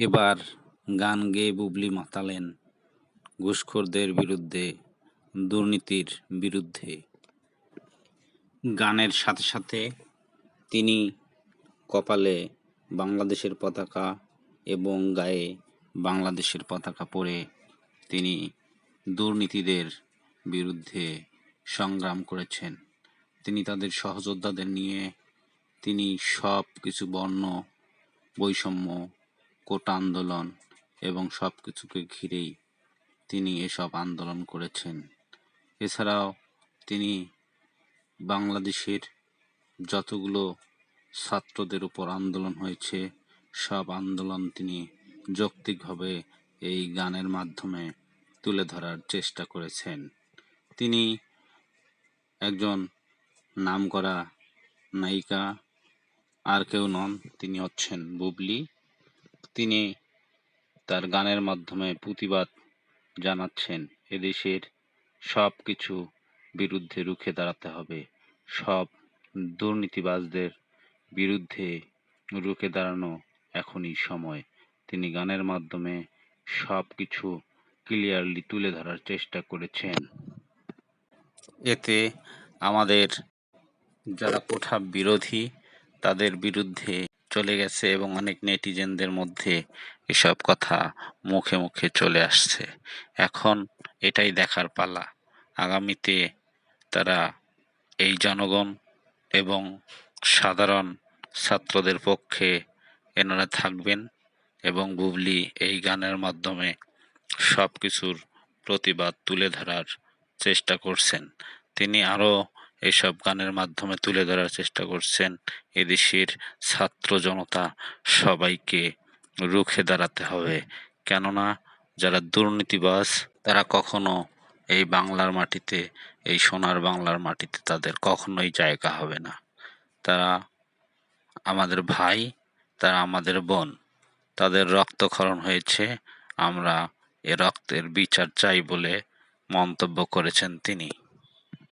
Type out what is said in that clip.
এবার গান গেয়ে বুবলি মাতালেন ঘুষখোরদের বিরুদ্ধে, দুর্নীতির বিরুদ্ধে। গানের সাথে সাথে তিনি কপালে বাংলাদেশের পতাকা এবং গায়ে বাংলাদেশের পতাকা পরে তিনি দুর্নীতিদের বিরুদ্ধে সংগ্রাম করেছেন। তিনি তাদের সহযোদ্ধাদের নিয়ে তিনি সব কিছু বর্ণ, বৈষম্য কোটা আন্দোলন এবং সব কিছুকে ঘিরেই তিনি এসব আন্দোলন করেছেন। এছাড়াও তিনি বাংলাদেশের যতগুলো ছাত্রদের উপর আন্দোলন হয়েছে, সব আন্দোলন তিনি যৌক্তিকভাবে এই গানের মাধ্যমে তুলে ধরার চেষ্টা করেছেন। তিনি একজন নামকরা নায়িকা, আর কেউ নন, তিনি হচ্ছেন বুবলি। তিনি তার গানের মাধ্যমে প্রতিবাদ জানাচ্ছেন, এদেশের সব কিছু বিরুদ্ধে রুখে দাঁড়াতে হবে। সব দুর্নীতিবাজদের বিরুদ্ধে রুখে দাঁড়ানো এখনই সময়। তিনি গানের মাধ্যমে সব কিছু ক্লিয়ারলি তুলে ধরার চেষ্টা করেছেন। এতে আমাদের যারা কোঠা বিরোধী তাদের বিরুদ্ধে চলে গেছে এবং অনেক নেটিজেনদের মধ্যে এসব কথা মুখে মুখে চলে আসছে। এখন এটাই দেখার পালা। আগামীতে তারা এই জনগণ এবং সাধারণ ছাত্রদের পক্ষে এনারা থাকবেন এবং বুবলি এই গানের মাধ্যমে সব কিছুর প্রতিবাদ তুলে ধরার চেষ্টা করছেন। তিনি আরও এইসব গানের মাধ্যমে তুলে ধরার চেষ্টা করছেন এদেশের ছাত্র জনতা। সবাইকে রুখে দাঁড়াতে হবে। কেননা যারা দুর্নীতিবাজ, তারা কখনো এই বাংলার মাটিতে, এই সোনার বাংলার মাটিতে তাদের কখনোই জায়গা হবে না। তারা আমাদের ভাই, তারা আমাদের বোন, তাদের রক্তক্ষরণ হয়েছে, আমরা এ রক্তের বিচার চাই বলে মন্তব্য করেছেন তিনি।